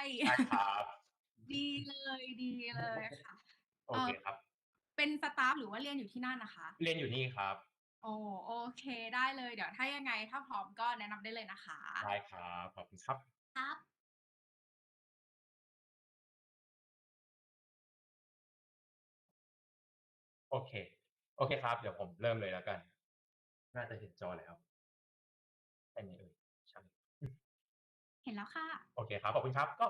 ได้ครับดีเลยดีเลยค่ะโอเอ่อเคครับ เป็นสตาฟหรือว่าเรียนอยู่ที่นั่นนะคะ?เรียนอยู่นี่ครับอ๋อโอเคได้เลยเดี๋ยวถ้ายังไงถ้าพร้อมก็แนะนำได้เลยนะคะ ได้ครับขอบคุณครับ ครับโอเค โอเคครับ เดี๋ยวผมเริ่มเลยแล้วกัน น่าจะเห็นจอแล้วใช่ไหมเอ่ย? ห็นแล้วค่ะ โอเคครับ ขอบคุณครับ ก็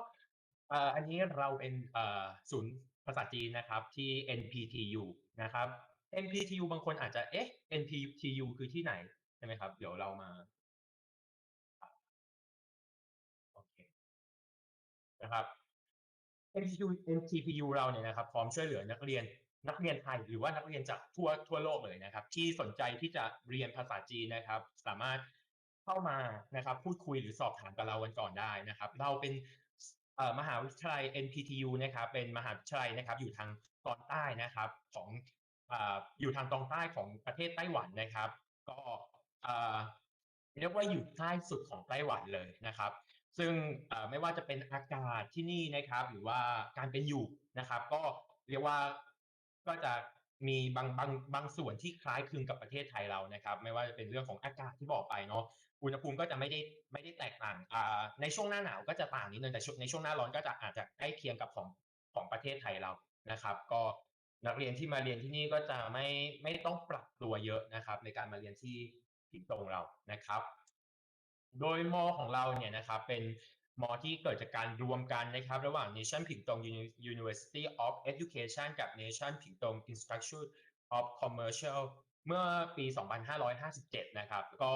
อันนี้เราเป็นศูนย์ภาษาจีนนะครับที่ NPTU นะครับ NPTU บางคนอาจจะ เอ๊ะ NPTU คือที่ไหน?ใช่ไหมครับ เดี๋ยวเรามา โอเค นะครับ NPTU NPTU เราเนี่ยนะครับ พร้อมช่วยเหลือนักเรียน นักเรียนไทย หรือว่านักเรียนจากทั่วทั่วโลกเลยนะครับ ที่สนใจที่จะเรียนภาษาจีนนะครับ สามารถ เข้ามานะครับพูดคุยหรือสอบถามกับเรากันก่อนได้นะครับ เราเป็นมหาวิทยาลัย NPTU นะครับ เป็นมหาวิทยาลัยนะครับ อยู่ทางตอนใต้นะครับของออยู่ทางตอนใต้ของประเทศไต้หวันนะครับ ก็เรียกว่าอยู่ใต้สุดของไต้หวันเลยนะครับ ซึ่งไม่ว่าจะเป็นอากาศที่นี่นะครับ หรือว่าการเป็นอยู่นะครับ ก็เรียกว่าก็จะมีบางบางบางส่วนที่คล้ายคลึงกับประเทศไทยเรานะครับ ไม่ว่าจะเป็นเรื่องของอากาศที่บอกไปเนาะ อุณหภูมิก็จะไม่ได้ไม่ได้แตกต่างในช่วงหน้าหนาวก็จะต่างนิดนึงแต่ในช่วงหน้าร้อนก็จะอาจจะใกล้เคียงกับของของประเทศไทยเรานะครับ ก็นักเรียนที่มาเรียนที่นี่ก็จะไม่ไม่ต้องปรับตัวเยอะนะครับ ในการมาเรียนที่ผิงตงเรานะครับ โดยมอของเราเนี่ยนะครับเป็นมอที่เกิดจากการรวมกันนะครับ ระหว่าง Nation Pingtung Uni University of Education กับ Nation Pingtung Institute of Commercial เมื่อปี 2557 นะครับ ก็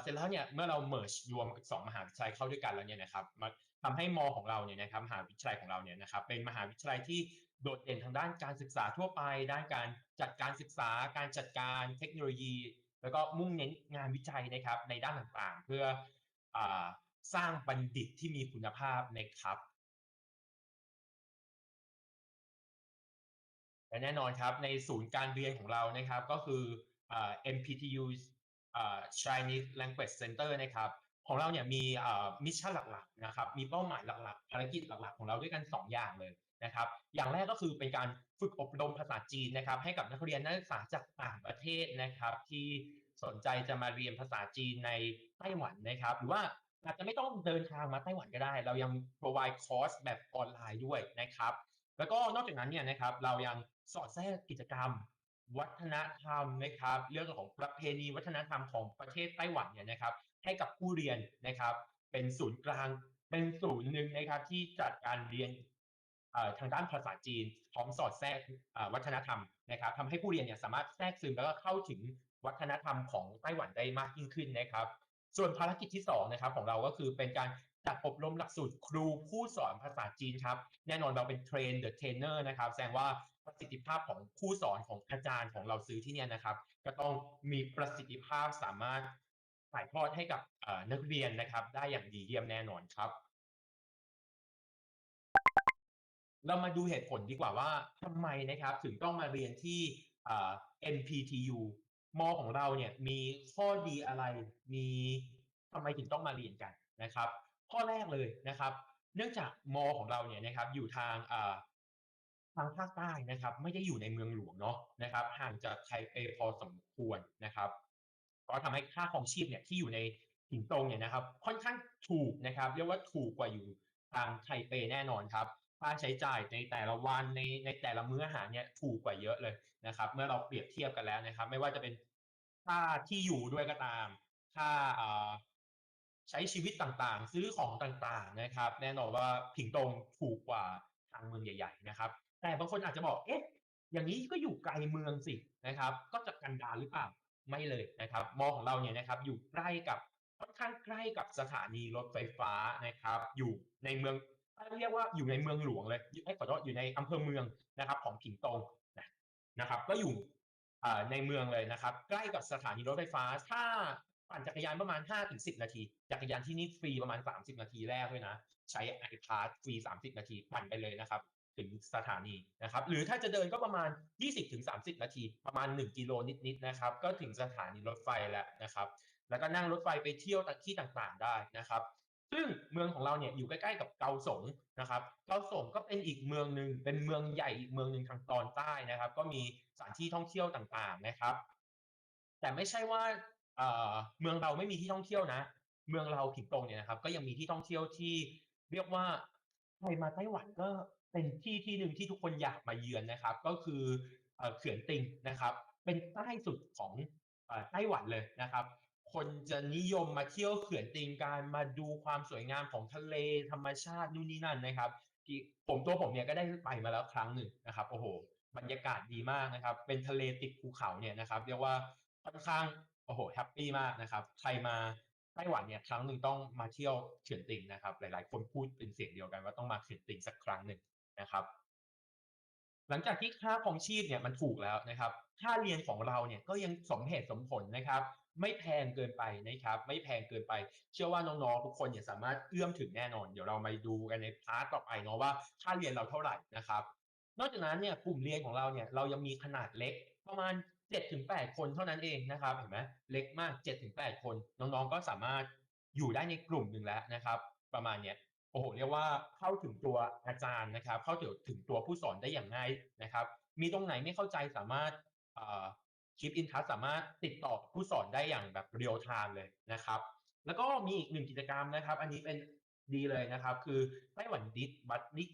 เสร็จแล้วเนี่ยเมื่อเรา merge รวม2มหาวิทยาลัยเข้าด้วยกันแล้วเนี่ยนะครับมันทำให้มอของเราเนี่ยนะครับมหาวิทยาลัยของเราเนี่ยนะครับเป็นมหาวิทยาลัยที่โดดเด่นทางด้านการศึกษาทั่วไป ด้านการจัดการศึกษา การจัดการเทคโนโลยี แล้วก็มุ่งเน้นงานวิจัยนะครับในด้านต่างๆ เพื่ออสร้างบัณฑิตที่มีคุณภาพนะครับและแน่นอนครับในศูนย์การเรียนของเรานะครับก็คืออ MPTU Chinese Language Center นะครับของเราเนี่ยมีมิชชั่นหลักๆนะครับมีเป้าหมายหลักๆ ภารกิจหลักๆ ของเราด้วยกัน 2 อย่างเลยนะครับอย่างแรกก็คือเป็นการฝึกอบรมภาษาจีนนะครับให้กับนักเรียนนักศึกษาจากต่างประเทศนะครับที่สนใจจะมาเรียนภาษาจีนในไต้หวันนะครับหรือว่าอาจจะไม่ต้องเดินทางมาไต้หวันก็ได้ เรายัง provide คอร์สแบบออนไลน์ด้วยนะครับ แล้วก็นอกจากนั้นเนี่ยนะครับเรายังสอดแทรกกิจกรรม วัฒนธรรมนะครับ เรื่องของประเพณีวัฒนธรรมของประเทศไต้หวันเนี่ยนะครับ ให้กับผู้เรียนนะครับ เป็นศูนย์กลางเป็นศูนย์หนึ่งนะครับ ที่จัดการเรียนทางด้านภาษาจีนพร้อมสอดแทรกวัฒนธรรมนะครับทำให้ผู้เรียนเนี่ยสามารถแทรกซึมแล้วก็เข้าถึงวัฒนธรรมของไต้หวันได้มากยิ่งขึ้นนะครับ ส่วนภารกิจที่2นะครับของเราก็คือเป็นการจัดอบรมหลักสูตรครูผู้สอนภาษาจีนครับ แน่นอนเราเป็น Train the Trainer นะครับ แสดงว่า ประสิทธิภาพของผู้สอนของอาจารย์ของเราซื้อที่เนี่ยนะครับ ก็ต้องมีประสิทธิภาพสามารถถ่ายทอดให้กับนักเรียนนะครับ ได้อย่างดีเยี่ยมแน่นอนครับ เรามาดูเหตุผลดีกว่าว่าทำไมนะครับ ถึงต้องมาเรียนที่อ่า NPTU มอของเราเนี่ยมีข้อดีอะไร มีทำไมถึงต้องมาเรียนกันนะครับ ข้อแรกเลยนะครับ เนื่องจากมอของเราเนี่ยนะครับ อยู่ทางอ ทางภาคใต้นะครับ ไม่ได้อยู่ในเมืองหลวงเนาะนะครับห่างจากไทเปพอสมควรนะครับก็ทำให้ค่าครองชีพเนี่ยที่อยู่ในผิงตงเนี่ยนะครับ ค่อนข้างถูกนะครับ เรียกว่าถูกกว่าอยู่ทางไทเปแน่นอนครับค่าใช้จ่ายในแต่ละวันในในแต่ละมื้ออาหารเนี่ยถูกกว่าเยอะเลยนะครับ เมื่อเราเปรียบเทียบกันแล้วนะครับ ไม่ว่าจะเป็นค่าที่อยู่ด้วยก็ตามค่าอ่าใช้ชีวิตต่างๆ ซื้อของต่างๆนะครับ แน่นอนว่าผิงตงถูกกว่าทางเมืองใหญ่ ๆ นะครับ แต่บางคนอาจจะบอกเอ๊ะอย่างงี้ก็อยู่ไกลเมืองสินะครับ ก็จะกันดารหรือเปล่า?ไม่เลยนะครับมอของเราเนี่ยนะครับ อยู่ใกล้กับค่อนข้างใกล้กับสถานีรถไฟฟ้านะครับ อยู่ในเมืองถ้าเรียกว่าอยู่ในเมืองหลวงเลยยเอ๊ยขอโทษอยู่ในอำเภอเมืองนะครับ ของผิงตงนะนะครับ ก็อยู่ในเมืองเลยนะครับ ใกล้กับสถานีรถไฟฟ้า ถ้าปั่นจักรยานประมาณ 5-10 นาที จักรยานที่นี่ฟรีประมาณ 30 นาทีแรกด้วยนะ ใช้ iPass ฟรี 30 นาที ปั่นไปเลยนะครับ ถึงสถานีนะครับ หรือถ้าจะเดินก็ประมาณ 20-30 นาที ประมาณ 1 กิโลนิดๆนะครับ ก็ถึงสถานีรถไฟแล้วนะครับ แล้วก็นั่งรถไฟไปเที่ยวตที่ต่างๆได้นะครับ ซึ่งเมืองของเราเนี่ยอยู่ใกล้ๆกับเกาสงนะครับ เกาสงก็เป็นอีกเมืองหนึ่งเป็นเมืองใหญ่อีกเมืองหนึ่งทางตอนใต้นะครับ ก็มีสถานที่ท่องเที่ยวต่างๆนะครับ แต่ไม่ใช่ว่าเมืองเราไม่มีที่ท่องเที่ยวนะ เมืองเราผิงตรงเนี่ยนะครับ ก็ยังมีที่ท่องเที่ยวที่เรียกว่าใครมาไต้หวันก็ เป็นที่ที่หนึ่งที่ทุกคนอยากมาเยือนนะครับ ก็คือเขื่อนติงนะครับ เป็นใต้สุดของไต้หวันเลยนะครับ คนจะนิยมมาเที่ยวเขื่อนติงการมาดูความสวยงามของทะเลธรรมชาตินู่นนี่นั่นนะครับที่ผมตัวผมเนี่ยก็ได้ไปมาแล้วครั้งหนึ่งนะครับโอ้โหบรรยากาศดีมากนะครับ เป็นทะเลติดภูเขาเนี่ยนะครับ เรียกว่าค่อนข้างโอ้โหแฮปปี้มากนะครับ ใครมาไต้หวันเนี่ยครั้งหนึ่งต้องมาเที่ยวเขื่อนติงนะครับ หลาย ๆ คนพูดเป็นเสียงเดียวกันว่าต้องมาเขื่อนติงสักครั้งหนึ่ง นะครับ หลังจากที่ค่าครองชีพเนี่ยมันถูกแล้วนะครับ ค่าเรียนของเราเนี่ยก็ยังสมเหตุสมผลนะครับ ไม่แพงเกินไปนะครับ ไม่แพงเกินไป เชื่อว่าน้องๆทุกคนเนี่ยสามารถเอื้อมถึงแน่นอน เดี๋ยวเรามาดูกันในพาร์ทต่อไปเนาะว่าค่าเรียนเราเท่าไหร่นะครับ นอกจากนั้นเนี่ยกลุ่มเรียนของเราเนี่ยเรายังมีขนาดเล็กประมาณ7-8คนเท่านั้นเองนะครับเห็นไหมเล็กมาก7-8คน น้องๆก็สามารถอยู่ได้ในกลุ่มหนึ่งแล้วนะครับ ประมาณเนี้ย โอ้โหเรียกว่าเข้าถึงตัวอาจารย์นะครับ เข้าถึงถึงตัวผู้สอนได้อย่างง่ายนะครับ มีตรงไหนไม่เข้าใจสามารถคิปอินทัสสามารถติดต่อผู้สอนได้อย่างแบบเรียลไทม์เลยนะครับ แล้วก็มีอีกหนึ่งกิจกรรมนะครับ อันนี้เป็นดีเลยนะครับ คือไต้หวันดิสบัตนิ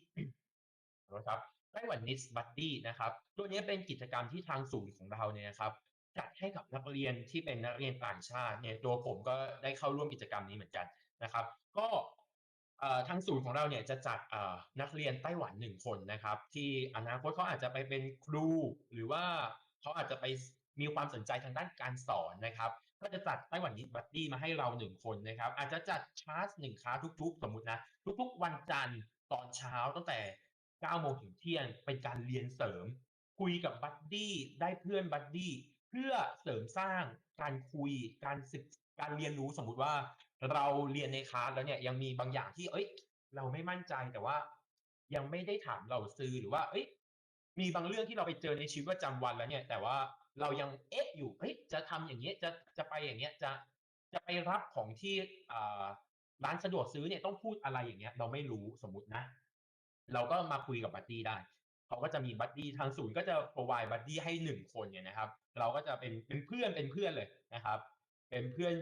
นะครับไต้หวันนิสบัดดี้นะครับตัวนี้เป็นกิจกรรมที่ทางศูนย์ของเราเนี่ยนะครับจัดให้กับนักเรียนที่เป็นนักเรียนต่างชาติเนี่ยตัวผมก็ได้เข้าร่วมกิจกรรมนี้เหมือนกันนะครับ ก็ ทางศูนย์ของเราเนี่ยจะจัดนักเรียนไต้หวันหนึ่งคนนะครับ ที่อนาคตเขาอาจจะไปเป็นครู หรือว่าเขาอาจจะไปมีความสนใจทางด้านการสอนนะครับ ก็จะจัดไต้หวันนิบัดดี้มาให้เราหนึ่งคนนะครับ อาจจะจัดคลาสหนึ่งคลาสทุก ๆ สมมตินะทุก ๆ วันจันทร์ตอนเช้าตั้งแต่9โมงถึงเที่ยงเป็นการเรียนเสริม คุยกับบัดดี้ได้เพื่อนบัดดี้เพื่อเสริมสร้างการคุยการศึกการเรียนรู้สมมุติว่า เราเรียนในคลาสแล้วเนี่ยยังมีบางอย่างที่ เอ้ย เราไม่มั่นใจแต่ว่า ยังไม่ได้ถามเราซื้อหรือว่า เอ้ย มีบางเรื่องที่เราไปเจอในชีวิตประจำวันแล้วเนี่ย แต่ว่าเรายังเอ๊ะอยู่เฮ้ยจะทำอย่างเงี้ยจะจะไปอย่างเงี้ยจะจะไปรับของที่ร้านสะดวกซื้อเนี่ยต้องพูดอะไรอย่างเงี้ย เราไม่รู้สมมตินะ เราก็มาคุยกับบัดดี้ได้เขาก็จะมีบัดดี้ทางศูนย์ก็จะ provide บัดดี้ให้หนึ่งคนเนี่ยนะครับ เราก็จะเป็นเป็นเพื่อนเป็นเพื่อนเลยนะครับ เป็นเพื่อน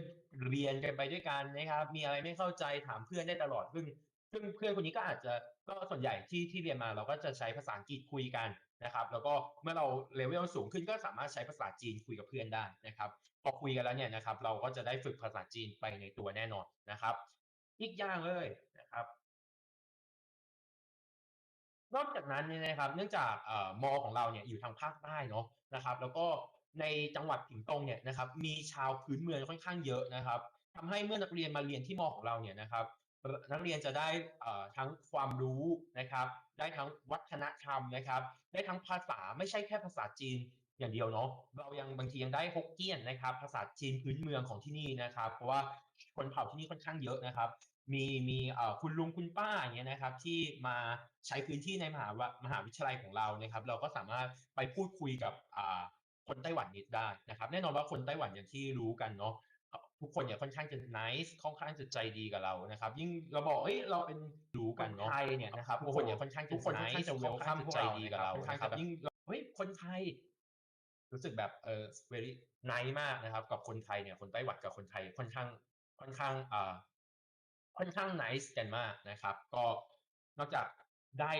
เรียนกันไปด้วยกันนะครับ มีอะไรไม่เข้าใจถามเพื่อนได้ตลอดซึ่งซึ่งเพื่อนคนนี้ก็อาจจะก็ส่วนใหญ่ที่ที่เรียนมาเราก็จะใช้ภาษาอังกฤษคุยกันนะครับ แล้วก็เมื่อเราเลเวลสูงขึ้นก็สามารถใช้ภาษาจีนคุยกับเพื่อนได้นะครับพอคุยกันแล้วเนี่ยนะครับ เราก็จะได้ฝึกภาษาจีนไปในตัวแน่นอนนะครับ อีกอย่างเลยนะครับนอกจากนั้นเนี่ยนะครับ เนื่องจากมอของเราเนี่ยอยู่ทางภาคใต้เนาะนะครับ แล้วก็ ในจังหวัดถิงตงเนี่ยนะครับมีชาวพื้นเมืองค่อนข้างเยอะนะครับทำให้เมื่อนักเรียนมาเรียนที่มอของเราเนี่ยนะครับนักเรียนจะได้ทั้งความรู้นะครับ ได้ทั้งวัฒนธรรมนะครับ ได้ทั้งภาษาไม่ใช่แค่ภาษาจีนอย่างเดียวเนาะเรายังบางทียังได้ฮกเกี้ยนนะครับ ภาษาจีนพื้นเมืองของที่นี่นะครับ เพราะว่าคนเผ่าที่นี่ค่อนข้างเยอะนะครับ มีมีคุณลุงคุณป้าอย่างเงี้ยนะครับ ที่มาใช้พื้นที่ในมหามหาวิทยาลัยของเรานะครับ เราก็สามารถไปพูดคุยกับ คนไต้หวันนิดได้นะครับแน่นอนว่าคนไต้หวันอย่างที่รู้กันเนาะทุกคนเนี่ยค่อนข้างจะ nice ค่อนข้างจะใจดีกับเรานะครับ ยิ่งเราบอกเอ้ยเราเป็นรู้กันเนาะไทยเนี่ยนะครับทุกคนเนี่ยค่อนข้างทุกคนค่อนข้างจะ welcome ใจดีกับเรานะครับยิ่งเฮ้ยคนไทยรู้สึกแบบเออ very nice มากนะครับ กับคนไทยเนี่ยคนไต้หวันกับคนไทยค่อนข้างค่อนข้างอ่าค่อนข้างนิสกันมากนะครับ ก็นอกจากได้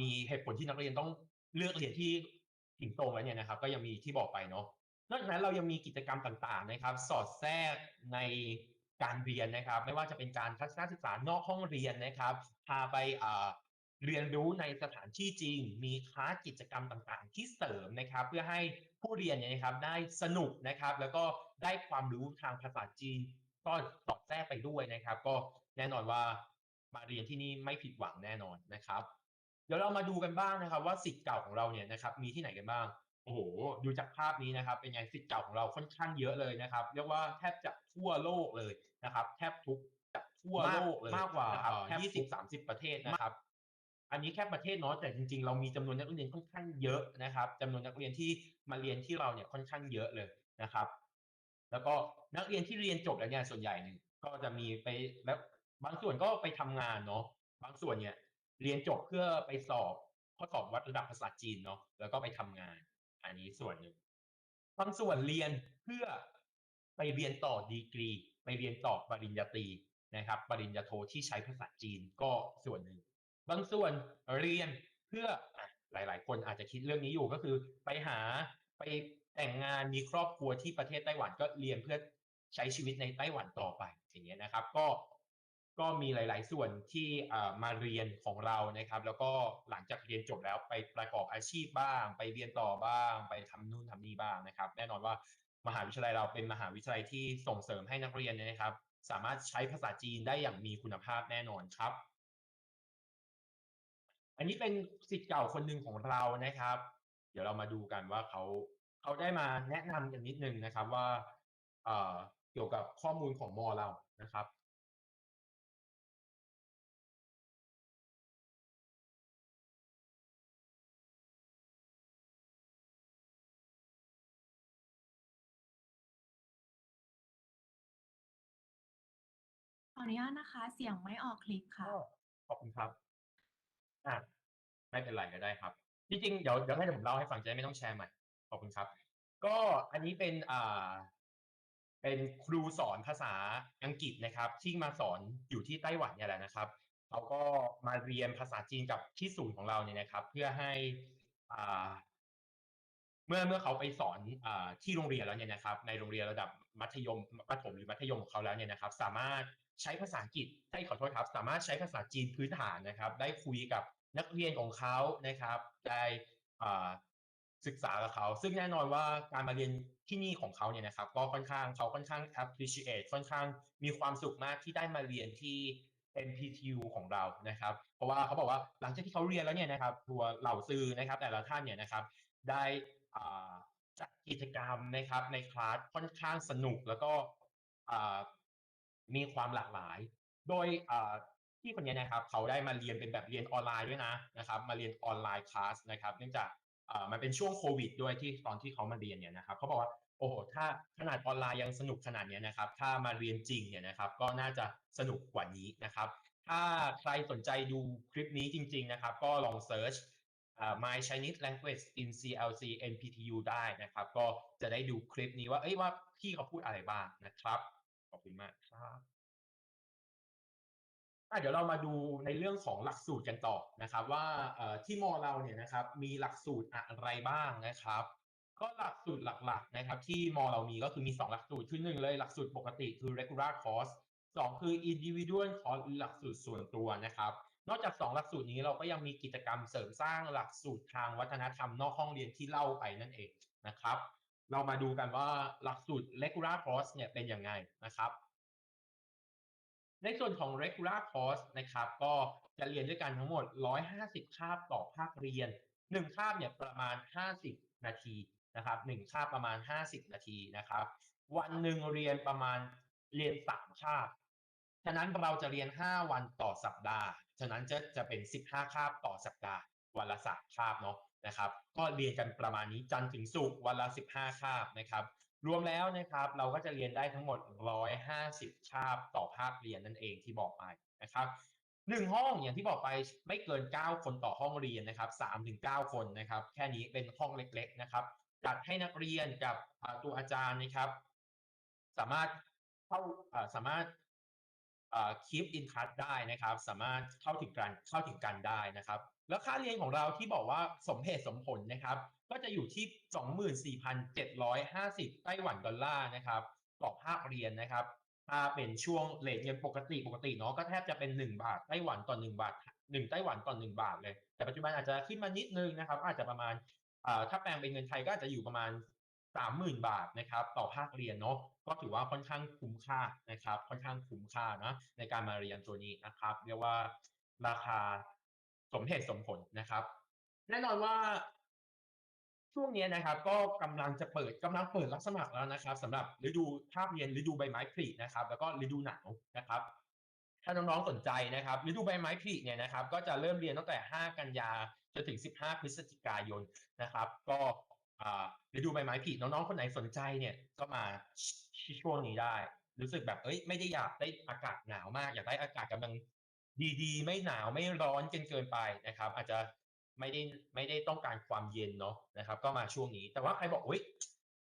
มีเหตุผลที่นักเรียนต้องเลือกเรียนที่ ถิงโตแล้วเนี่ยนะครับ ก็ยังมีที่บอกไปเนาะนอกจากนั้นเรายังมีกิจกรรมต่างๆนะครับ สอดแทรกในการเรียนนะครับ ไม่ว่าจะเป็นการทัศนศึกษานอกห้องเรียนนะครับพาไปเรียนรู้ในสถานที่จริง มีคลาสกิจกรรมต่างๆ ที่เสริมนะครับ เพื่อให้ผู้เรียนเนี่ยนะครับได้สนุกนะครับ แล้วก็ได้ความรู้ทางภาษาจีนก็สอดแทรกไปด้วยนะครับ ก็แน่นอนว่ามาเรียนที่นี่ไม่ผิดหวังแน่นอนนะครับ เดี๋ยวเรามาดูกันบ้างนะครับ ว่าสิทธิ์เก่าของเราเนี่ยนะครับมีที่ไหนกันบ้างโอ้โหดูจากภาพนี้นะครับ เป็นไงสิทธิ์เก่าของเราค่อนข้างเยอะเลยนะครับ เรียกว่าแทบจะทั่วโลกเลยนะครับ แทบทุกจากทั่วโลกเลยมากกว่ายี่สิบสามสิบประเทศนะครับ อันนี้แค่ประเทศเนาะแต่จริงๆ เรามีจำนวนนักเรียนค่อนข้างเยอะนะครับจำนวนนักเรียนที่มาเรียนที่เราเนี่ยค่อนข้างเยอะเลยนะครับ แล้วก็นักเรียนที่เรียนจบแล้วเนี่ยส่วนใหญ่หนึ่งก็จะมีไปแล้วบางส่วนก็ไปทำงานเนาะบางส่วนเนี่ย เรียนจบเพื่อไปสอบข้อสอบวัดระดับภาษาจีนเนาะแล้วก็ไปทำงาน อันนี้ส่วนหนึ่งบางส่วนเรียนเพื่อไปเรียนต่อดีกรี ไปเรียนต่อปริญญาตรีนะครับ ปริญญาโทที่ใช้ภาษาจีนก็ส่วนหนึ่ง บางส่วนเรียนเพื่ออหลาย ๆ คนอาจจะคิดเรื่องนี้อยู่ก็คือ ไปหาไปแต่งงานมีครอบครัวที่ประเทศไต้หวันก็เรียนเพื่อใช้ชีวิตในไต้หวันต่อไปอย่างเงี้ยนะครับ ก็ ก็มีหลาย ๆ ส่วนที่มาเรียนของเรานะครับ แล้วก็หลังจากเรียนจบแล้วไปประกอบอาชีพบ้าง ไปเรียนต่อบ้าง ไปทำนู่นทำนี่บ้างนะครับ แน่นอนว่ามหาวิทยาลัยเราเป็นมหาวิทยาลัยที่ส่งเสริมให้นักเรียนนะครับ สามารถใช้ภาษาจีนได้อย่างมีคุณภาพแน่นอนครับ อันนี้เป็นศิษย์เก่าคนหนึ่งของเรานะครับ เดี๋ยวเรามาดูกันว่าเขาเขาได้มาแนะนำกันนิดนึงนะครับว่าเเกี่ยวกับข้อมูลของมอเรานะครับ ออนุญาตนะคะ เสียงไม่ออกคลิปค่ะ ขอบคุณครับ อะไม่เป็นไรก็ได้ครับ จริงๆ เดี๋ยวเดี๋ยวให้ผมเล่าให้ฟังจะได้ไม่ต้องแชร์ใหม่ ขอบคุณครับ ก็อันนี้เป็นอ่าเป็นครูสอนภาษาอังกฤษนะครับ ที่มาสอนอยู่ที่ไต้หวันเนี่ยแหละนะครับเขาก็มาเรียนภาษาจีนกับที่ศูนย์ของเราเนี่ยนะครับ เพื่อให้อ่าเมื่อเมื่อเขาไปสอนอาที่โรงเรียนแล้วเนี่ยนะครับ ในโรงเรียนระดับมัธยมประถมหรือมัธยมของเขาแล้วเนี่ยนะครับ สามารถ ใช้ภาษาอังกฤษได้ขอโทษครับ สามารถใช้ภาษาจีนพื้นฐานนะครับ ได้คุยกับนักเรียนของเขานะครับ ได้ศึกษากับเขา ซึ่งแน่นอนว่าการมาเรียนที่นี่ของเขาเนี่ยนะครับ ก็ค่อนข้างเขาค่อนข้าง appreciate ค่อนข้างมีความสุขมากที่ได้มาเรียนที่ NPTU ของเรานะครับ เพราะว่าเขาบอกว่าหลังจากที่เขาเรียนแล้วเนี่ยนะครับตัวเหล่าซื้อนะครับ แต่ละท่านเนี่ยนะครับ ได้จัดกิจกรรมนะครับในคลาสค่อนข้างสนุกแล้วก็ มีความหลากหลาย โดยที่คนนี้นะครับเขาได้มาเรียนเป็นแบบเรียนออนไลน์ด้วยนะนะครับ มาเรียนออนไลน์คลาสนะครับ เนื่องจากมันเป็นช่วงโควิด ด้วยที่ตอนที่เขามาเรียนเนี่ยนะครับเขาบอกว่าโอ้โหถ้าขนาดออนไลน์ยังสนุกขนาดนี้นะครับ ถ้ามาเรียนจริงเนี่ยนะครับ ก็น่าจะสนุกกว่านี้นะครับ ถ้าใครสนใจดูคลิปนี้จริง ๆนะครับ ก็ลองเซิร์ช My Chinese Language in CLC NPTU ได้นะครับ ก็จะได้ดูคลิปนี้ว่าเอ้ยว่าพี่เขาพูดอะไรบ้างนะครับ อบคุณมากครับอะเดี๋ยวเรามาดูในเรื่องของหลักสูตรกันต่อนะครับ ว่าเอ่อที่มอเราเนี่ยนะครับ มีหลักสูตรอะไรบ้างนะครับ ก็หลักสูตรหลักๆนะครับ ที่มอเรามีก็คือมี 2 หลักสูตรคือหนึ่งเลยหลักสูตรปกติคือ regular course สองคือ individual course หรือหลักสูตรส่วนตัวนะครับ นอกจาก 2 หลักสูตรนี้เราก็ยังมีกิจกรรมเสริมสร้างหลักสูตรทางวัฒนธรรมนอกห้องเรียนที่เล่าไปนั่นเองนะครับ เรามาดูกันว่าหลักสูตร regular course เนี่ยเป็นยังไงนะครับ ในส่วนของ regular course นะครับ ก็จะเรียนด้วยกันทั้งหมด 150 คาบต่อภาคเรียน 1 คาบเนี่ยประมาณ 50 นาทีนะครับ1คาบประมาณ 50 นาทีนะครับ วันหนึ่งเรียนประมาณเรียน 3 คาบ ฉะนั้นเราจะเรียน 5 วันต่อสัปดาห์ ฉะนั้นจะจะเป็น 15 คาบต่อสัปดาห์ วันละ3คาบเนาะนะครับ ก็เรียนกันประมาณนี้จันทร์ถึงศุกร์วันละ15คาบนะครับ รวมแล้วนะครับเราก็จะเรียนได้ทั้งหมด150คาบต่อภาคเรียนนั่นเองที่บอกไปนะครับหนึ่งห้องอย่างที่บอกไปไม่เกิน 9 คนต่อห้องเรียนนะครับ3ถึง9คนนะครับ แค่นี้เป็นห้องเล็ก ๆนะครับจัดให้นักเรียนกับตัวอาจารย์นะครับ สามารถเข้าสามารถ อ่า keep in touch ได้นะครับ สามารถเข้าถึงกันเข้าถึงกันได้นะครับ แล้วค่าเรียนของเราที่บอกว่าสมเหตุสมผลนะครับ ก็จะอยู่ที่ 24,750 ไต้หวันดอลลาร์นะครับต่อภาคเรียนนะครับถ้าเป็นช่วงเลทเงินปกติปกติเนาะก็แทบจะเป็น 1 บาทไต้หวันต่อ 1 บาท 1 ไต้หวันต่อ 1 บาทเลย แต่ปัจจุบันอาจจะขึ้นมานิดนึงนะครับ อาจจะประมาณถ้าแปลงเป็นเงินไทยก็อาจจะอยู่ประมาณ 30,000 บาทนะครับ ต่อภาคเรียนเนาะ ก็ถือว่าค่อนข้างคุ้มค่านะครับ ค่อนข้างคุ้มค่านะในการมาเรียนตัวนี้นะครับ เรียกว่าราคาสมเหตุสมผลนะครับ แน่นอนว่าช่วงนี้นะครับ ก็กำลังจะเปิดกำลังเปิดรับสมัครแล้วนะครับสำหรับฤดูภาคเรียนฤดูใบไม้ผลินะครับ แล้วก็ฤดูหนาวนะครับ ถ้าน้องๆสนใจนะครับฤดูใบไม้ผลิเนี่ยนะครับ ก็จะเริ่มเรียนตั้งแต่ 5 กันยาจนถึง 15 พฤศจิกายนนะครับ ก็ ฤดูใบไม้ผลิน้องๆคนไหนสนใจเนี่ยก็มาช่วงนี้ได้ รู้สึกแบบเอ้ยไม่ได้อยากได้อากาศหนาวมาก อยากได้อากาศกำลังดีๆ ไม่หนาวไม่ร้อนเกินเกินไปนะครับ อาจจะไม่ได้ไม่ได้ต้องการความเย็นเนาะนะครับ ก็มาช่วงนี้ แต่ว่าใครบอกเฮ้ย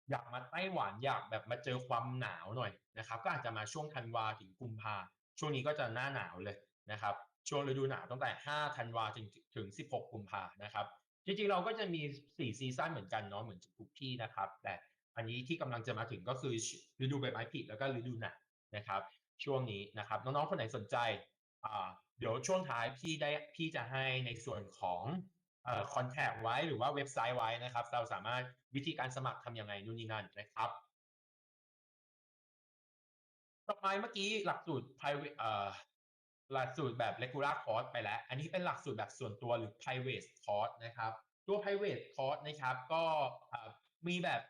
อยากมาไต้หวันอยากแบบมาเจอความหนาวหน่อยนะครับ ก็อาจจะมาช่วงธันวาถึงกุมภาช่วงนี้ก็จะหน้าหนาวเลยนะครับ ช่วงฤดูหนาวตั้งแต่ 5 ธันวาถึงถึง 16 กุมภานะครับ จริงๆเราก็จะมี4ซีซั่นเหมือนกันเนาะเหมือนทุกที่นะครับ แต่อันนี้ที่กำลังจะมาถึงก็คือฤดูใบไม้ผลิแล้วก็ฤดูหนาวนะครับ ช่วงนี้นะครับ น้องๆคนไหนสนใจอ่าเดี๋ยวช่วงท้ายพี่ได้พี่จะให้ในส่วนของเอ่อคอนแทคไว้หรือว่าเว็บไซต์ไว้นะครับ เราสามารถวิธีการสมัครทำยังไงนู่นนี่นั่นนะครับต่อไปเมื่อกี้หลักสูตร private เอ่อ หลักสูตรแบบ regular course ไปแล้ว อันนี้เป็นหลักสูตรแบบส่วนตัวหรือ private course นะครับ ตัว private course นะครับ ก็มีแบบ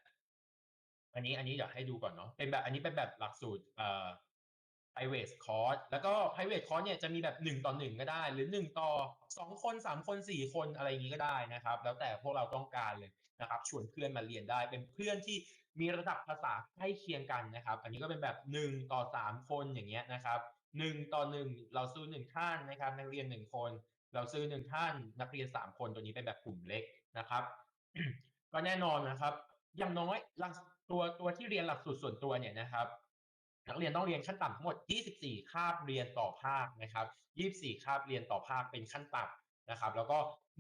อันนี้อันนี้เดี๋ยวให้ดูก่อนเนาะเป็นแบบอันนี้เป็นแบบหลักสูตรเอ่อ private course แล้วก็ private course เนี่ยจะมีแบบ1ต่อ1ก็ได้ หรือ 1 ต่อ 2 คน 3 คน 4 คนอะไรอย่างนี้ก็ได้นะครับ แล้วแต่พวกเราต้องการเลยนะครับ ชวนเพื่อนมาเรียนได้ เป็นเพื่อนที่มีระดับภาษาใกล้เคียงกันนะครับ อันนี้ก็เป็นแบบ 1 ต่อ 3 คนอย่างเงี้ยนะครับ 1ต่อ1เราซื้อ1ท่านนะครับนักเรียน1คน เราซื้อ1ท่านนักเรียน3คนตัวนี้เป็นแบบกลุ่มเล็กนะครับ ก็แน่นอนนะครับอย่างน้อยหลักตัวตัวที่เรียนหลักสูตรส่วนตัวเนี่ยนะครับ นักเรียนต้องเรียนขั้นต่ำทั้งหมด 24 คาบเรียนต่อภาคนะครับ 24 คาบเรียนต่อภาคเป็นขั้นต่ำนะครับ แล้วก็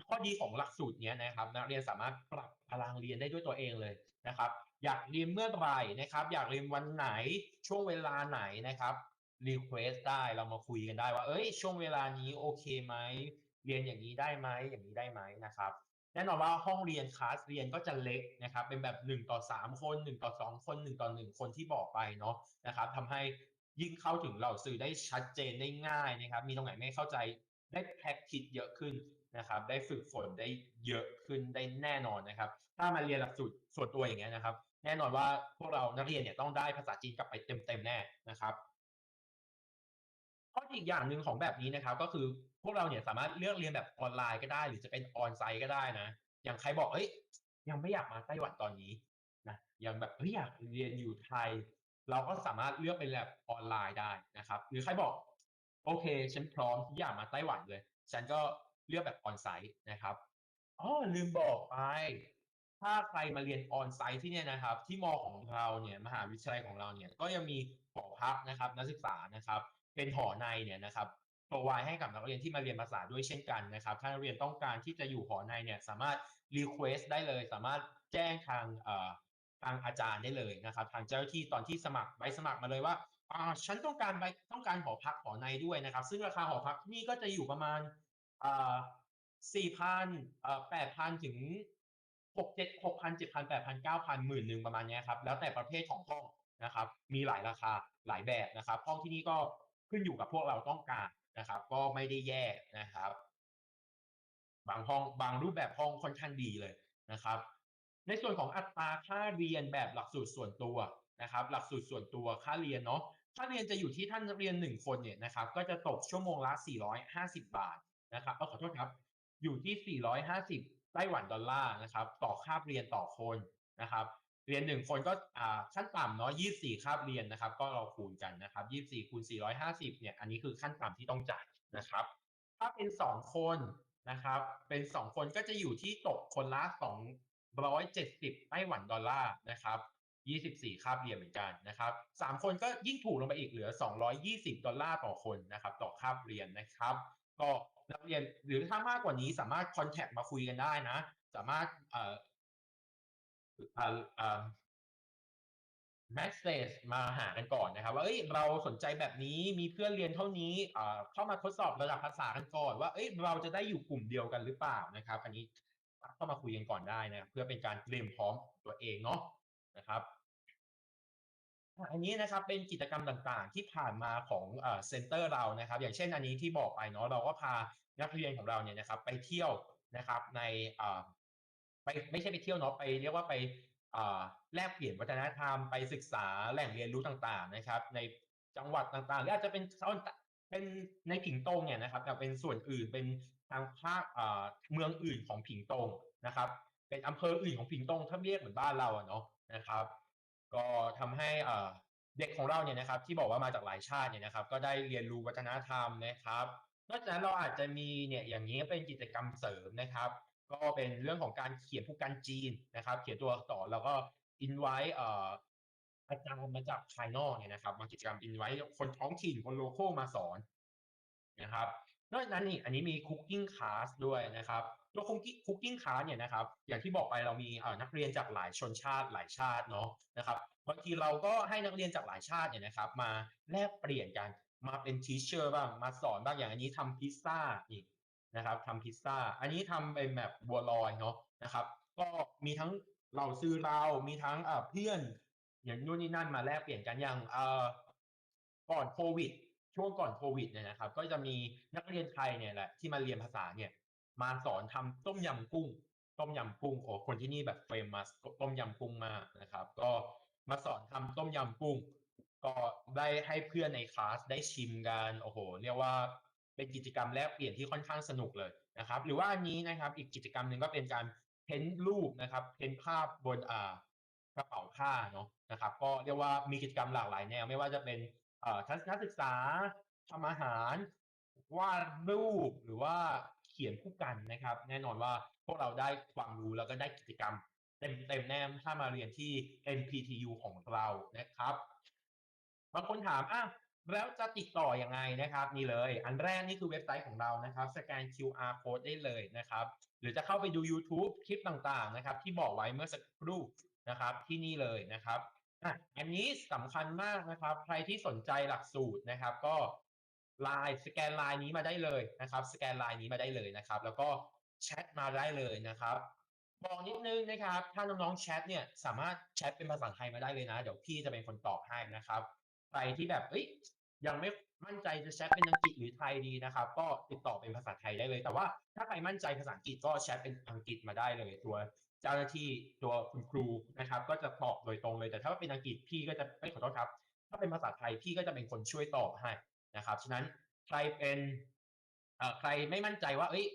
ข้อดีของหลักสูตรเนี้ยนะครับ นักเรียนสามารถปรับตารางเรียนได้ด้วยตัวเองเลยนะครับ อยากเรียนเมื่อไหร่นะครับ อยากเรียนวันไหนช่วงเวลาไหนนะครับ รีเควสได้เรามาคุยกันได้ว่า เอ้ย ช่วงเวลานี้โอเคไหมเรียนอย่างนี้ได้ไหมอย่างนี้ได้ไหมนะครับแน่นอนว่าห้องเรียนคลาสเรียนก็จะเล็กนะครับ เป็นแบบ1ต่อ3คน1ต่อ2คน1ต่อ1คนที่บอกไปเนาะนะครับทำให้ยิ่งเข้าถึงเหล่าสื่อได้ชัดเจนได้ง่ายนะครับ มีตรงไหนไม่เข้าใจได้ practice เยอะขึ้นนะครับ ได้ฝึกฝนได้เยอะขึ้นได้แน่นอนนะครับ ถ้ามาเรียนหลักสูตรส่วนตัวอย่างเงี้ยนะครับ แน่นอนว่าพวกเรานักเรียนเนี่ยต้องได้ภาษาจีนกลับไปเต็มๆแน่นะครับ ข้อดีอีกอย่างหนึ่งของแบบนี้นะครับ ก็คือพวกเราเนี่ยสามารถเลือกเรียนแบบออนไลน์ก็ได้ หรือจะเป็นออนไซต์ก็ได้นะ อย่างใครบอกเอ้ยยังไม่อยากมาไต้หวันตอนนี้นะยังแบบเฮ้ยอยากเรียนอยู่ไทย เราก็สามารถเลือกเป็นแบบออนไลน์ได้นะครับ หรือใครบอกโอเค ฉันพร้อมที่อยากมาไต้หวันเลย ฉันก็เลือกแบบออนไซต์นะครับอ๋อลืมบอกไป ถ้าใครมาเรียนออนไซต์ที่เนี่ยนะครับ ที่มอของเราเนี่ยมหาวิทยาลัยของเราเนี่ย ก็ยังมีหอพักนะครับ นักศึกษานะครับ เป็นหอในเนี่ยนะครับโปรไวให้กับนักเรียนที่มาเรียนภาษาด้วยเช่นกันนะครับ ถ้านักเรียนต้องการที่จะอยู่หอในเนี่ยสามารถรีเควสได้เลย สามารถแจ้งทางทางอาจารย์ได้เลยนะครับ ทางเจ้าหน้าที่ตอนที่สมัครใบสมัครมาเลยว่าอ่าฉันต้องการใบต้องการหอพักหอในด้วยนะครับ ซึ่งราคาหอพักที่นี่ก็จะอยู่ประมาณอ่าสี่พันอ่อแปดพันถึงหกเจ็ดหกพันเจ็ดพันแปดพันเก้าพันหมื่นหนึ่งประมาณนี้ครับ แล้วแต่ประเภทของห้องนะครับ มีหลายราคาหลายแบบนะครับ ห้องที่นี่ก็ ขึ้นอยู่กับพวกเราต้องการนะครับ ก็ไม่ได้แย่นะครับ บางห้องบางรูปแบบห้องค่อนข้างดีเลยนะครับ ในส่วนของอัตราค่าเรียนแบบหลักสูตรส่วนตัวนะครับ หลักสูตรส่วนตัวค่าเรียนเนาะค่าเรียนจะอยู่ที่ท่านเรียนหนึ่งคนเนี่ยนะครับ ก็จะตกชั่วโมงละ 450 บาทนะครับเออขอโทษครับ อยู่ที่ 450ไต้หวันดอลลาร์นะครับ ต่อคาบเรียนต่อคนนะครับ เรียนหนึ่งคนก็อ่าขั้นต่ำเนาะ24คาบเรียนนะครับ ก็เราคูณกันนะครับ24คูณ450เนี่ยอันนี้คือขั้นต่ำที่ต้องจ่ายนะครับ ถ้าเป็น2คนนะครับ เป็น2คนก็จะอยู่ที่ตกคนละ270ไต้หวันดอลลาร์นะครับ24คาบเรียนเหมือนกันนะครับ3คนก็ยิ่งถูกลงไปอีกเหลือ220ดอลลาร์ต่อคนนะครับ ต่อคาบเรียนนะครับ ก็นักเรียนหรือถ้ามากกว่านี้สามารถคอนแทคมาคุยกันได้นะ สามารถเอ่อ เอ่อเอ่อ message มาหากันก่อนนะครับ ว่าเอ้ยเราสนใจแบบนี้มีเพื่อนเรียนเท่านี้เอ่อเข้ามาทดสอบระดับภาษากันก่อน ว่าเอ้ยเราจะได้อยู่กลุ่มเดียวกันหรือเปล่านะครับ อันนี้เข้ามาคุยกันก่อนได้นะเพื่อเป็นการเตรียมพร้อมตัวเองเนาะนะครับอันนี้นะครับเป็นกิจกรรมต่างๆ ที่ผ่านมาของเอ่อเซ็นเตอร์เรานะครับ อย่างเช่นอันนี้ที่บอกไปเนาะเราก็พานักเรียนของเราเนี่ยนะครับ ไปเที่ยวนะครับในเอ่อ ไปไม่ใช่ไปเที่ยวเนาะไปเรียกว่าไปแลกเปลี่ยนวัฒนธรรมไปศึกษาแหล่งเรียนรู้ต่างๆนะครับ ในจังหวัดต่างๆหรืออาจจะเป็นเป็นในผิงตงเนี่ยนะครับแต่เป็นส่วนอื่นเป็นทางภาคเมืองอื่นของผิงตงนะครับ เป็นอำเภออื่นของผิงตงถ้าเรียกเหมือนบ้านเราอะเนาะนะครับ ก็ทำให้เอ่อเด็กของเราเนี่ยนะครับ ที่บอกว่ามาจากหลายชาติเนี่ยนะครับ ก็ได้เรียนรู้วัฒนธรรมนะครับนอกจากนั้นเราอาจจะมีเนี่ยอย่างนี้เป็นกิจกรรมเสริมนะครับ ก็เป็นเรื่องของการเขียนผู้กันจีนนะครับ เขียนตัวอักษรแล้วก็อินไว้เอ่อาจารย์มาจากภายนอกเนี่ยนะครับ มากิจกรรมอินไว้คนท้องถิ่นคนโลโก้มาสอนนะครับนอกจากนั้นนี่อันนี้มีคุกกิ้งคลาสด้วยนะครับตัวคุกกิ้งคุกกิ้งคลาสเนี่ยนะครับ อย่างที่บอกไปเรามีเอ่อนักเรียนจากหลายชนชาติหลายชาติเนาะนะครับบางทีเราก็ให้นักเรียนจากหลายชาติเนี่ยนะครับ มาแลกเปลี่ยนกันมาเป็นทีเชอร์บ้างมาสอนบ้างอย่างอันนี้ทำพิซซ่าอีก นะครับทำพิซซ่า อันนี้ทำเป็นแบบบัวลอยเนาะนะครับ ก็มีทั้งเราซื้อเรามีทั้งเอ่อเพื่อน อย่างนู่นนี่นั่นมาแลกเปลี่ยนกันอย่างอ่อก่อนโควิด ช่วงก่อนโควิดเนี่ยนะครับ ก็จะมีนักเรียนไทยเนี่ยแหละที่มาเรียนภาษาเนี่ย มาสอนทำต้มยำกุ้ง ต้มยำกุ้งโอ้คนที่นี่แบบเฟรมมาต้มยำกุ้งมากนะครับ ก็มาสอนทำต้มยำกุ้ง ก็ได้ให้เพื่อนในคลาสได้ชิมกันโอ้โห เรียกว่า เป็นกิจกรรมแลกเปลี่ยนที่ค่อนข้างสนุกเลยนะครับ หรือว่าอันนี้นะครับอีกกิจกรรมหนึ่งก็เป็นการเพ้นรูปนะครับเพ้นภาพบนอ่ากระเป๋าผ้าเนาะนะครับ ก็เรียกว่ามีกิจกรรมหลากหลายแนว ไม่ว่าจะเป็นเอ่อทัศนศึกษาทำอาหารวาดรูปหรือว่าเขียนคู่กันนะครับ แน่นอนว่าพวกเราได้ความรู้แล้วก็ได้กิจกรรมเต็มเต็มๆแน่ถ้ามาเรียนที่ NPTU ของเรานะครับบางคนถามอะ แล้วจะติดต่ออยังไงนะครับนี่เลย อันแรกนี่คือเว็บไซต์ของเรานะครับ สแกน QR code ได้เลยนะครับ หรือจะเข้าไปดู YouTube คลิปต่างๆนะครับ ที่บอกไว้เมื่อสักครู่นะครับที่นี่เลยนะครับอันนี้สำคัญมากนะครับ ใครที่สนใจหลักสูตรนะครับ ก็ไลน์สแกนไลน์นี้มาได้เลยนะครับ สแกนไลน์นี้มาได้เลยนะครับ แล้วก็แชทมาได้เลยนะครับบอกนิดนึงนะครับ ถ้าน้องๆแชทเนี่ยสามารถแชทเป็นภาษาไทยมาได้เลยนะ เดี๋ยวพี่จะเป็นคนตอบให้นะครับ ใครที่แบบเอ้ยยังไม่มั่นใจจะแชทเป็นอังกฤษหรือไทยดีนะครับ ก็ติดต่อเป็นภาษาไทยได้เลย แต่ว่าถ้าใครมั่นใจภาษาอังกฤษก็แชทเป็นอังกฤษมาได้เลย ตัวเจ้าหน้าที่ตัวคุณครูนะครับ ก็จะตอบโดยตรงเลยแต่ถ้าเป็นอังกฤษพี่ก็จะไม่ขอโทษครับ ถ้าเป็นภาษาไทยพี่ก็จะเป็นคนช่วยตอบให้นะครับฉะนั้นใครเป็นเอ่อใครไม่มั่นใจว่า เอ้ย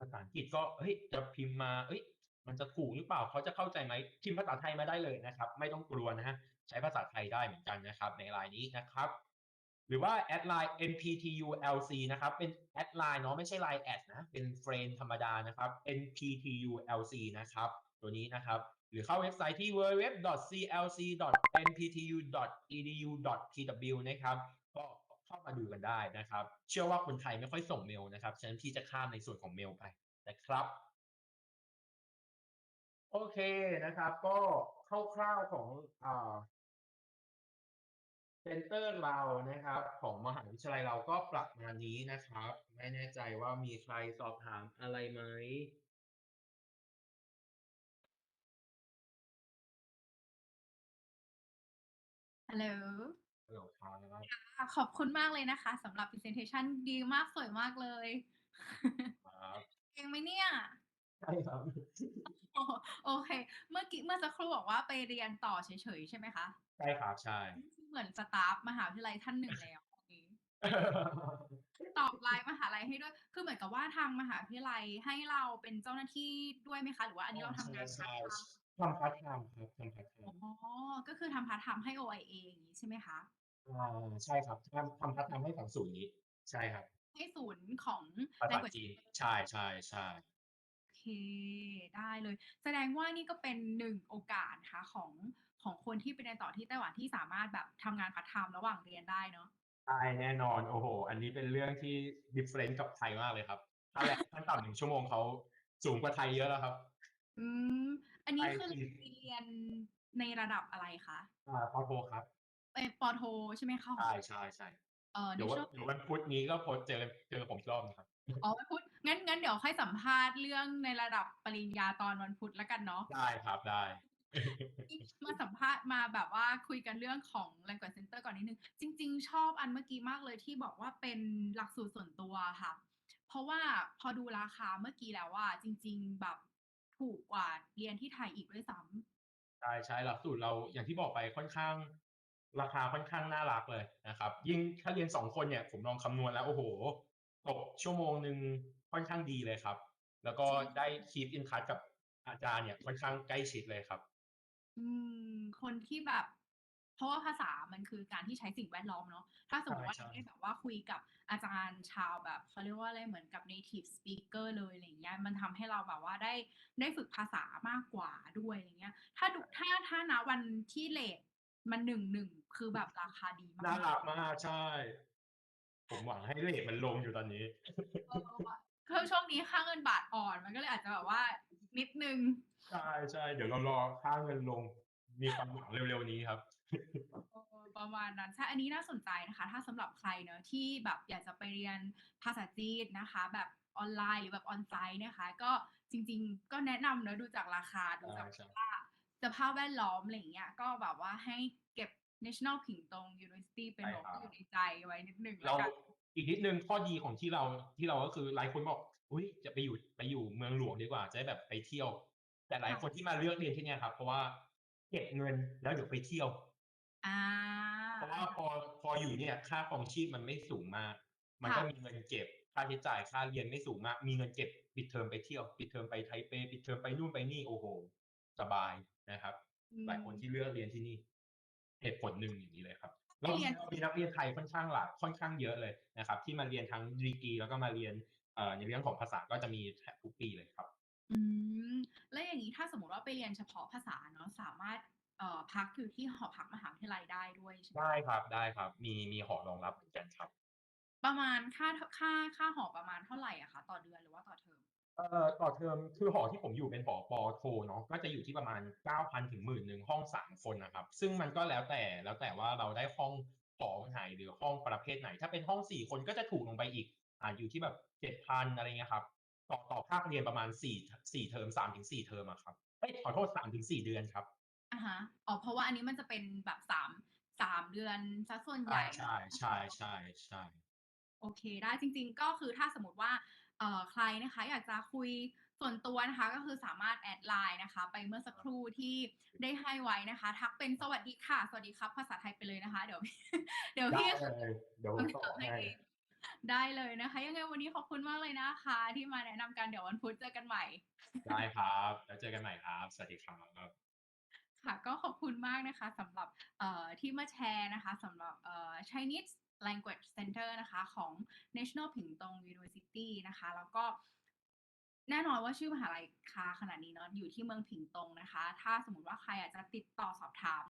ภาษาอังกฤษก็เฮ้ยจะพิมพ์มา เอ้ย มันจะถูกหรือเปล่าเขาจะเข้าใจไหมพิมพ์ภาษาไทยมาได้เลยนะครับ ไม่ต้องกลัวนะฮะ ใช้ภาษาไทยได้เหมือนกันนะครับ ในไลน์นี้นะครับ หรือว่าแอดไลน์ NPTULC นะครับ เป็นแอดไลน์เนาะไม่ใช่ไลน์แอดนะ เป็นเฟรนธรรมดานะครับ NPTULC นะครับ ตัวนี้นะครับ หรือเข้าเว็บไซต์ที่ www.clc.nptu.edu.tw นะครับก็เข้ามาดูกันได้นะครับ เชื่อว่าคนไทยไม่ค่อยส่งเมลนะครับ ฉะนั้นพี่จะข้ามในส่วนของเมลไปนะครับโอเคนะครับ ก็คร่าวๆของอ่า เซ็นเตอร์เรานะครับ ของมหาวิทยาลัยเราก็ประมาณนี้นะครับ ไม่แน่ใจว่ามีใครสอบถามอะไรไหมฮัลโหลฮัลโหลครับค่ะขอบคุณมากเลยนะคะสำหรับ presentation ดีมากสวยมากเลยครับเองไหมเนี่ยใช่ครับโอโอเค เมื่อกี้เมื่อสักครู่บอกว่าไปเรียนต่อเฉยๆใช่ไหมคะ ใช่ครับ ใช่เห มือนสตาฟมหาวิทยาลัยท่านหนึ่งแล้วตรงนี้ตอบไลน์มหาลัยให้ด้วย คือเหมือนกับว่าทางมหาวิทยาลัยให้เราเป็นเจ้าหน้าที่ด้วยไหมคะ หรือว่าอันนี้เราทำงานใช่พาร์ทไทม์ทำพาร์ทไทม์ครับทำพาร์ทไทอ๋อม์ก็คือทำพาร์ทไทม์ให้ OIA อย่างนี้ใช่ไหมคะอ่าใช่ครับทำทำพาร์ทไทม์ให้ของศูนย์นี้ ใช่ครับ ให้ศูนย์ของภาษา Language จีนใช่ใช่ใช่โอเค ได้เลย แสดงว่านี่ก็เป็นหนึ่งโอกาสนะคะของ ของคนที่ไปเรียนต่อที่ไต้หวันที่สามารถแบบทำงานพาร์ทไทม์ระหว่างเรียนได้เนาะใช่แน่นอนโอ้โห อันนี้เป็นเรื่องที่ดิเฟรนต์กับไทยมากเลยครับถ้าแรกขั้นต่ำหนึ่งชั่วโมงเขาสูงกว่าไทยเยอะแล้วครับ อืม อันนี้ไทยคือคือเรียนในระดับอะไรคะอ่าพอโทครับเออปอโทใช่ไหมคะใช่ใช่ใช่เออในเดี๋ยววันช่วงเดี๋ยววันพุธนี้ก็โพสต์เจอเจอผมอีกรอบนะครับอ๋อวันพุธงั้นงั้นเดี๋ยวค่อยสัมภาษณ์เรื่องในระดับปริญญาตอนวันพุธแล้วกันเนาะได้ครับได้ มาสัมภาษณ์มาแบบว่าคุยกันเรื่องของ language center ก่อนนิดนึง จริง ๆ ชอบอันเมื่อกี้มากเลยที่บอกว่าเป็นหลักสูตรส่วนตัวค่ะ เพราะว่าพอดูราคาเมื่อกี้แล้วว่า จริง ๆ แบบถูกกว่าเรียนที่ไทยอีกด้วยซ้ำใช่ใช่หลักสูตรเราอย่างที่บอกไปค่อนข้าง ราคาค่อนข้างน่ารักเลยนะครับ ยิ่งถ้าเรียนสองคนเนี่ย ผมลองคำนวณแล้วโอ้โหตกชั่วโมงหนึ่งค่อนข้างดีเลยครับ แล้วก็ได้คีปอินทัชกับอาจารย์เนี่ยค่อนข้างใกล้ชิดเลยครับ อืม คนที่แบบ เพราะว่าภาษามันคือการที่ใช้สิ่งแวดล้อมเนาะถ้าสมมติว่าใช่เราใช่ได้แบบว่าคุยกับอาจารย์ชาวแบบเขาเรียกว่าอะไรเหมือนกับ native speaker เลยอะไรอย่างเงี้ยมันทำให้เราแบบว่าได้ได้ฝึกภาษามากกว่าด้วยอะไรเงี้ย ถ้าดูถ้าถ้านะวันที่เลทมันหนึ่งหนึ่งคือแบบราคาดีมากน่ารักมากใช่ ผมหวังให้เรทมันลงอยู่ตอนนี้ เออคือช่วงนี้ค่าเงินบาทอ่อนมันก็เลยอาจจะแบบว่านิดนึง ใช่ใช่เดี๋ยวเรารอค่าเงินลงมีความหวังเร็วๆนี้ครับเออประมาณนั้นใช่ อันนี้น่าสนใจนะคะ ถ้าสำหรับใครเนอะที่แบบอยากจะไปเรียนภาษาจีนนะคะ แบบออนไลน์หรือแบบออนไซต์นะคะ ก็จริง ๆ ก็แนะนำเนอะดูจากราคาดูจากใช่ว่าสภาพแวดล้อมอะไรอย่างเงี้ย ก็แบบว่าให้เก็บ National ผิงตง University เป็นแบบว่าอยู่ในใจไว้นิดนึงแล้เราวกันอีกนิดนึงข้อดีของที่เราที่เราก็คือหลายคนบอกอุ้ยจะไปอยู่ไปอยู่เมืองหลวงดีกว่า จะได้แบบไปเที่ยวแต่ หลายคนที่มาเลือกเรียนที่เนี่ยครับ เพราะว่าเก็บเงินแล้วเดี๋ยวไปเที่ยวอ่าเพราะว่าพอพออยู่เนี่ย ค่าครองชีพมันไม่สูงมาก มันก็ค่ะมีเงินเก็บ ค่าใช้จ่ายค่าเรียนไม่สูงมาก มีเงินเก็บปิดเทอมไปเที่ยวปิดเทอมไปไทเปปิดเทอมไปนู่นไปนี่โอ้โหสบายนะครับ หลายคนที่เลือกเรียนที่นี่เหตุผลหนึ่งอย่างนี้เลยครับเราเรียนมีนักเรียนไทยค่อนข้างหลากค่อนข้างเยอะเลยนะครับ ที่มาเรียนทั้งดีกรีแล้วก็มาเรียนเอ่อในเรื่องของภาษาก็จะมีแทบทุกปีเลยครับ อืม แล้วอย่างนี้ถ้าสมมติว่าไปเรียนเฉพาะภาษาเนาะ สามารถ เอ่อ พักอยู่ที่หอพักมหาวิทยาลัยได้ด้วยใช่ไหมได้ครับ ได้ครับ มี มีหอรองรับเหมือนกันครับ ประมาณค่าค่า ค่าหอประมาณเท่าไหร่อะคะ ต่อเดือน หรือว่าต่อเทอม เอ่อ ต่อเทอม คือหอที่ผมอยู่เป็นหอปอโท เนาะ ก็จะอยู่ที่ประมาณ 9,000 ถึงหมื่นหนึ่งห้องสามคนนะครับ ซึ่งมันก็แล้วแต่ แล้วแต่ว่าเราได้ห้อง หอไหน หรือห้องประเภทไหน ถ้าเป็นห้องสี่คนก็จะถูกลงไปอีก อ่า อยู่ที่แบบเจ็ดพันอะไรเงี้ยครับ ต่อต่อภาคเรียนประมาณสี่สี่เทอมสามถึงสี่เทอมอะครับเอ้ยขอโทษสามถึงสี่เดือนครับอ่าฮะอ๋อเพราะว่าอันนี้มันจะเป็นแบบสามสามเดือนซะส่วนใหญ่ใช่ใช่ใช่ใช่โอเคได้จริง ๆ ก็คือถ้าสมมติว่าเอ่อใครนะคะ อยากจะคุยส่วนตัวนะคะก็คือสามารถแอดไลน์นะคะ ไปเมื่อสักครู่ที่ได้ให้ไว้นะคะ ทักเป็นสวัสดีค่ะ สวัสดีครับ ภาษาไทยไปเลยนะคะ เดี๋ยว เดี๋ยวได้พี่เลยเดี๋ยวผต้อมงตอตอบบให้ให้เอง ได้เลยนะคะ ยังไงวันนี้ขอบคุณมากเลยนะคะ ที่มาแนะนำกันเดี๋ยววันพุธเจอกันใหม่ ได้ครับ แล้วเจอกันใหม่ครับ สวัสดีครับค่ะก็ขอบคุณมากนะคะสำหรับเอ่อที่มาแชร์นะคะสำหรับเอ่อ Chinese Language Center นะคะของ National ผิงตง University นะคะ แล้วก็แน่นอนว่าชื่อมหาลัยคาขนาดนี้เนาะอยู่ที่เมืองผิงตงนะคะ ถ้าสมมติว่าใครอยากจะติดต่อสอบถาม